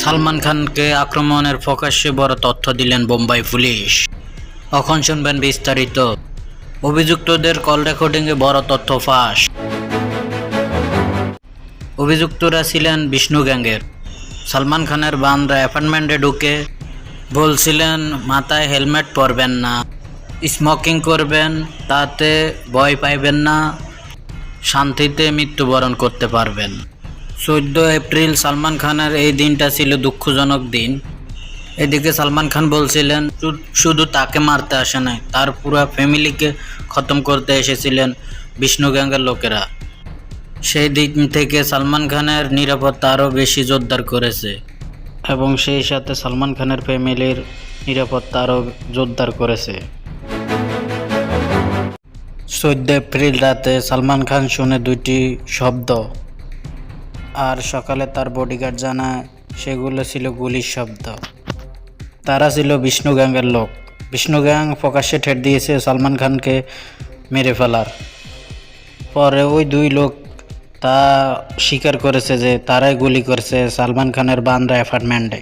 সালমান খানকে আক্রমণের প্রকাশ্যে বড় তথ্য দিলেন বোম্বাই পুলিশ। এখন শুনবেন বিস্তারিত। অভিযুক্তদের কল রেকর্ডিংয়ে বড় তথ্য ফাঁস। অভিযুক্তরা ছিলেন বিষ্ণু গ্যাংয়ের। সালমান খানের বান্দরা অ্যাপার্টমেন্টে ঢুকে বলছিলেন, মাথায় হেলমেট পরবেন না। স্মোকিং করবেন, তাতে ভয় পাইবেন না। শান্তিতে মৃত্যুবরণ করতে পারবেন। চোদ্দ এপ্রিল সালমান খানের এই দিনটা ছিল দুঃখজনক দিন। এদিকে সালমান খান বলছিলেন, শুধু তাকে মারতে আসে নাই, তার পুরো ফ্যামিলিকে খতম করতে এসেছিলেন বিষ্ণু গ্যাংয়ের লোকেরা। সেই দিন থেকে সালমান খানের নিরাপত্তা আরও বেশি জোরদার করেছে এবং সেই সাথে সালমান খানের ফ্যামিলির নিরাপত্তা আরও জোরদার করেছে। চোদ্দ এপ্রিল রাতে সালমান খান শুনে দুইটি শব্দ আর সকালে তার বডিগার্ড জানায় সেগুলো ছিল গুলির শব্দ। তারা ছিল বিষ্ণু গ্যাংয়ের লোক। বিষ্ণু গ্যাং প্রকাশ্যে ঠেট দিয়েছে সালমান খানকে মেরে ফেলার। পরে ওই দুই লোক তা স্বীকার করেছে যে তারাই গুলি করেছে সালমান খানের বান্দ্রা অ্যাপার্টমেন্টে।